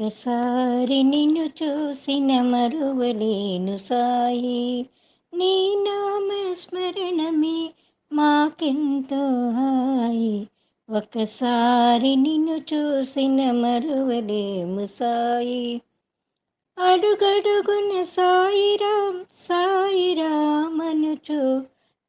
ఒక్కసారి నిన్ను చూసిన మరువలేను సాయి. నీ నామ స్మరణమే మాకెంతో హాయి. ఒకసారి నిన్ను చూసిన మరువలేము సాయి. అడుగడుగున సాయిరాం సాయిరామనుచు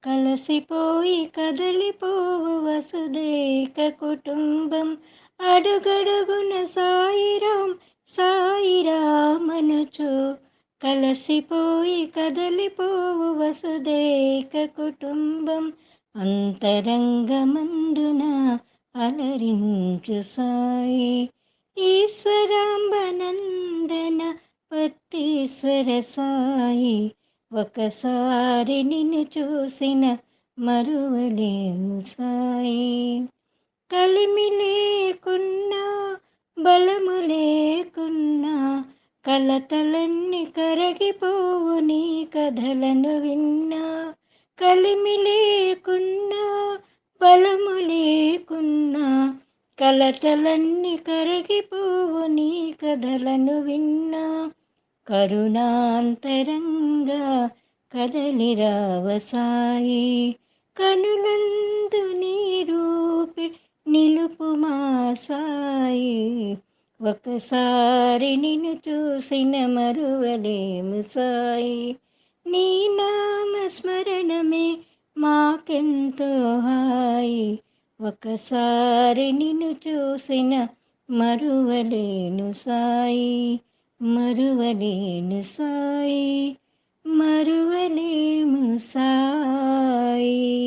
కలసిపోయి కదలిపోవు వసుదేక కుటుంబం. అడుగడుగున సాయిరాం సాయిరామనుచు కలసిపోయి కదలిపోవు వసుదేక కుటుంబం. అంతరంగమందున అలరించు సాయి. ఈశ్వరాంబనందన పత్తీశ్వర సాయి. ఒకసారి నిన్ను చూసిన మరువలేము. బలము లేకున్నా కలతలన్నీ కరగిపోవు నీ కథలను విన్నా. కలిమి లేకున్నా బలము లేకున్నా కలతలన్నీ కరగిపోవు నీ కథలను విన్నా. కరుణాంతరంగా కదలిరావ సాయి కనులందు నీ రూపి నిలుపు సాయి ఒకసారి నిన్ను చూసిన మరువలేము సాయి. నీ నామస్మరణమే మాకెంతో హాయి. ఒకసారి నిన్ను చూసిన మరువలేను సాయి. మరువలేను సాయి. మరువలేము సాయి.